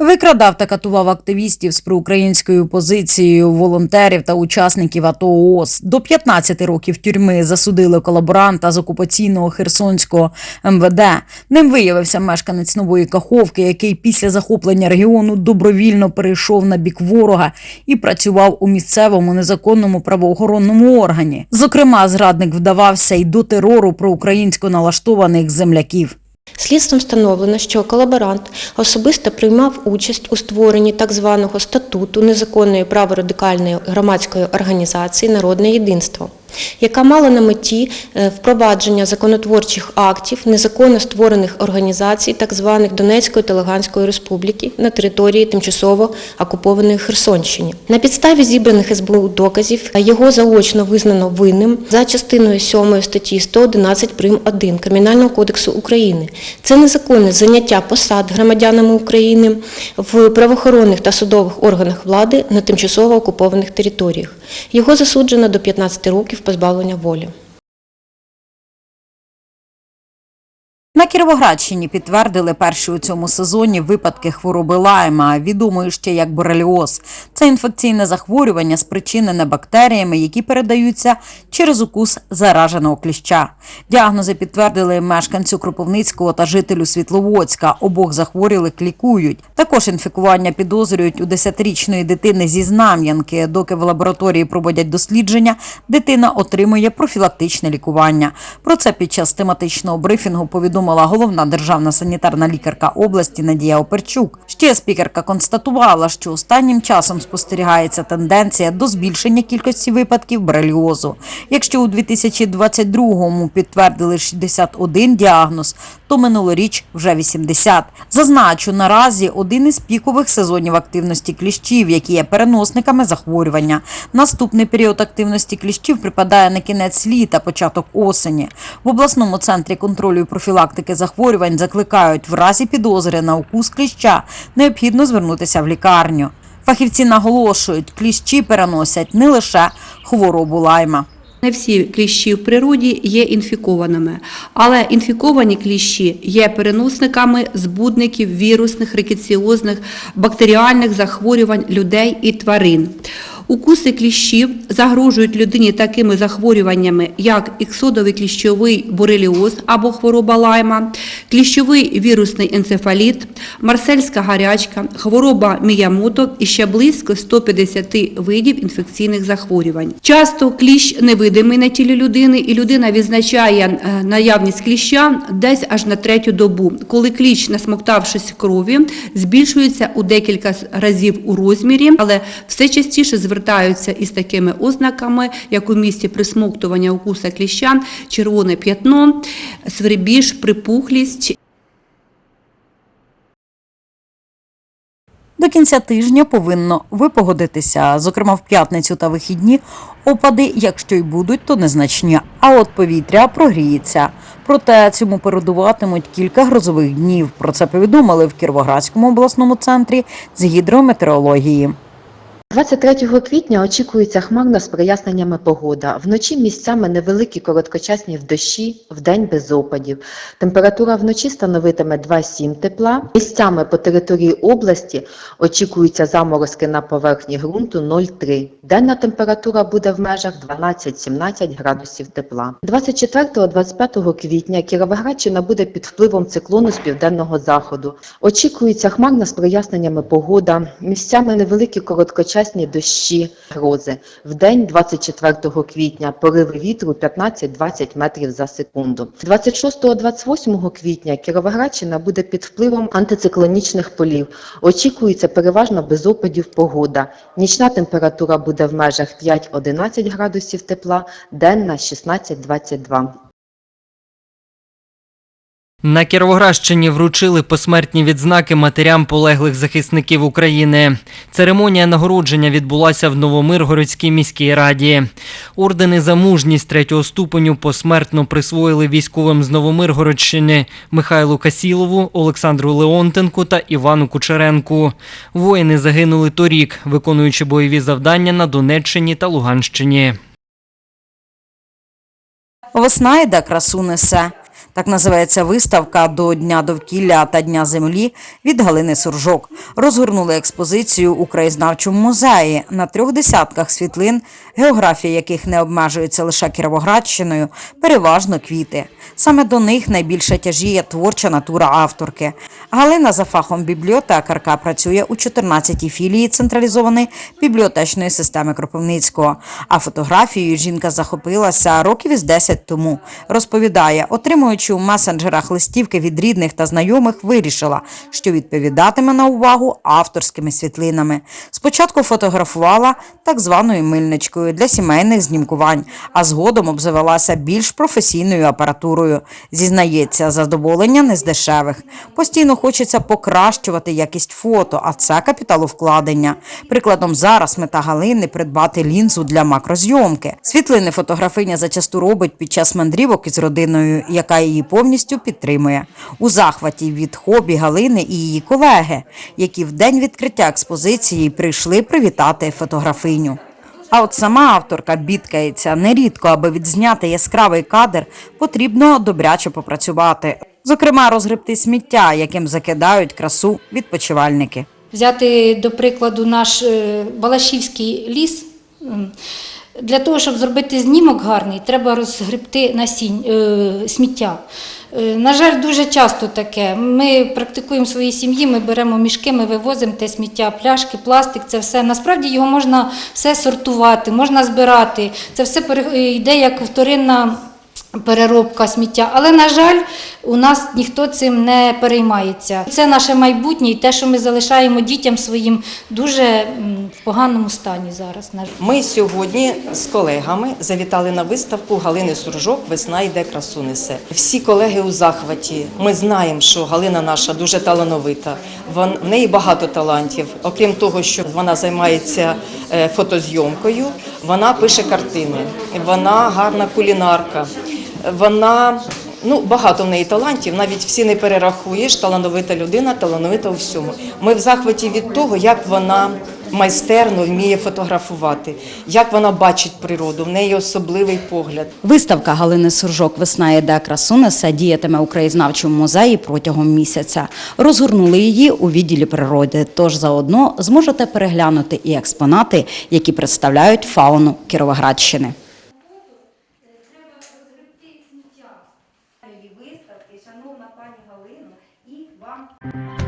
Викрадав та катував активістів з проукраїнською позицією, волонтерів та учасників АТО ООС. До 15 років тюрми засудили колаборанта з окупаційного Херсонського МВД. Ним виявився мешканець Нової Каховки, який після захоплення регіону добровільно перейшов на бік ворога і працював у місцевому незаконному правоохоронному органі. Зокрема, зрадник вдавався й до терору проукраїнсько налаштованих земляків. Слідством встановлено, що колаборант особисто приймав участь у створенні так званого статуту незаконної праворадикальної громадської організації Народне єдинство, яка мала на меті е, впровадження законотворчих актів незаконно створених організацій так званих Донецької та Луганської республіки на території тимчасово окупованої Херсонщини. На підставі зібраних СБУ доказів е, його заочно визнано винним за частиною 7 статті 111 прим. 1 Кримінального кодексу України. Це незаконне заняття посад громадянами України в правоохоронних та судових органах влади на тимчасово окупованих територіях. Його засуджено до 15 років позбавлення волі. Кіровоградщині підтвердили перші у цьому сезоні випадки хвороби лайма, відомої ще як бореліоз. Це інфекційне захворювання, спричинене бактеріями, які передаються через укус зараженого кліща. Діагнози підтвердили мешканцю Кропивницького та жителю Світловодська. Обох захворілих лікують. Також інфікування підозрюють у 10-річної дитини зі Знам'янки. Доки в лабораторії проводять дослідження, дитина отримує профілактичне лікування. Про це під час тематичного брифінгу повідомила головна державна санітарна лікарка області Надія Оперчук. Ще спікерка констатувала, що останнім часом спостерігається тенденція до збільшення кількості випадків бореліозу. Якщо у 2022-му підтвердили 61 діагноз, то минулоріч вже 80. Зазначу, наразі один із пікових сезонів активності кліщів, які є переносниками захворювання. Наступний період активності кліщів припадає на кінець літа, початок осені. В обласному центрі контролю і профілактики захворювань закликають в разі підозри на укус кліща необхідно звернутися в лікарню. Фахівці наголошують, кліщі переносять не лише хворобу лайма. Не всі кліщі в природі є інфікованими, але інфіковані кліщі є переносниками збудників вірусних, рикетіозних, бактеріальних захворювань людей і тварин. Укуси кліщів загрожують людині такими захворюваннями, як іксодовий кліщовий бореліоз або хвороба лайма, кліщовий вірусний енцефаліт, марсельська гарячка, хвороба Міямото і ще близько 150 видів інфекційних захворювань. Часто кліщ невидимий на тілі людини, і людина відзначає е, наявність кліща десь аж на третю добу, коли кліщ, насмоктавшись крові, збільшується у декілька разів у розмірі, але все частіше звертаються із такими ознаками, як у місці присмоктування укуса кліща, червоне п'ятно, свербіж, припухлість До кінця тижня повинно випогодитися. Зокрема, в п'ятницю та вихідні опади, якщо й будуть, то незначні. А от повітря прогріється. Проте цьому передуватимуть кілька грозових днів. Про це повідомили в Кіровоградському обласному центрі з гідрометеорології. 23 квітня очікується хмарна з проясненнями погода. Вночі місцями невеликі короткочасні дощі, вдень без опадів. Температура вночі становитиме 2,7 тепла. Місцями по території області очікуються заморозки на поверхні ґрунту 0,3. Денна температура буде в межах 12-17 градусів тепла. 24-25 квітня Кіровоградщина буде під впливом циклону з південного заходу. Очікується хмарна з проясненнями погода. Місцями невеликі короткочасні дощі, грози. В день 24 квітня пориви вітру 15-20 метрів за секунду. 26-28 квітня Кіровоградщина буде під впливом антициклонічних полів. Очікується переважно без опадів погода. Нічна температура буде в межах 5-11 градусів тепла, денна 16-22. На Кіровоградщині вручили посмертні відзнаки матерям полеглих захисників України. Церемонія нагородження відбулася в Новомиргородській міській раді. Ордени за мужність третього ступеню посмертно присвоїли військовим з Новомиргородщини Михайлу Касілову, Олександру Леонтенку та Івану Кучеренку. Воїни загинули торік, виконуючи бойові завдання на Донеччині та Луганщині. Весна йде красу несе. Так називається виставка до Дня довкілля та Дня землі від Галини Суржок. Розгорнули експозицію у краєзнавчому музеї на трьох десятках світлин, географія яких не обмежується лише Кіровоградщиною, переважно квіти. Саме до них найбільше тяжіє творча натура авторки. Галина за фахом бібліотекарка працює у 14-й філії централізованої бібліотечної системи Кропивницького. А фотографією жінка захопилася років із 10 тому. Розповідає, отримуючи у месенджерах листівки від рідних та знайомих, вирішила, що відповідатиме на увагу авторськими світлинами. Спочатку фотографувала так званою мильничкою для сімейних знімкувань, а згодом обзавелася більш професійною апаратурою. Зізнається, задоволення не з дешевих. Постійно хочеться покращувати якість фото, а це капіталовкладення. Прикладом зараз мета Галини придбати лінзу для макрозйомки. Світлини фотографиня зачасту робить під час мандрівок із родиною, яка її повністю підтримує. У захваті від хобі Галини і її колеги, які в день відкриття експозиції прийшли привітати фотографиню. А от сама авторка бідкається нерідко, аби відзняти яскравий кадр, потрібно добряче попрацювати. Зокрема, розгребти сміття, яким закидають красу відпочивальники. Взяти, до прикладу, наш е, Балашівський ліс. Для того, щоб зробити знімок гарний, треба розгребти насінь, е, сміття. Е, На жаль, дуже часто таке. Ми практикуємо в своїй сім'ї, ми беремо мішки, ми вивозимо те сміття, пляшки, пластик, це все. Насправді його можна все сортувати, можна збирати. Це все йде як вторинна переробка сміття. Але, на жаль, у нас ніхто цим не переймається. Це наше майбутнє і те, що ми залишаємо дітям своїм, дуже в поганому стані зараз. Ми сьогодні з колегами завітали на виставку Галини Суржок Весна йде красу несе. Всі колеги у захваті. Ми знаємо, що Галина наша дуже талановита. В неї багато талантів. Окрім того, що вона займається е, фотозйомкою, вона пише картини, вона гарна кулінарка. Вона ну багато в неї талантів, навіть всі не перерахуєш. Талановита людина, талановита у всьому. Ми в захваті від того, як вона майстерно вміє фотографувати, як вона бачить природу, в неї особливий погляд. Виставка Галини Суржок Весна іде красу несе діятиме у краєзнавчому музеї протягом місяця. Розгорнули її у відділі природи. Тож заодно зможете переглянути і експонати, які представляють фауну Кіровоградщини. Tá lá.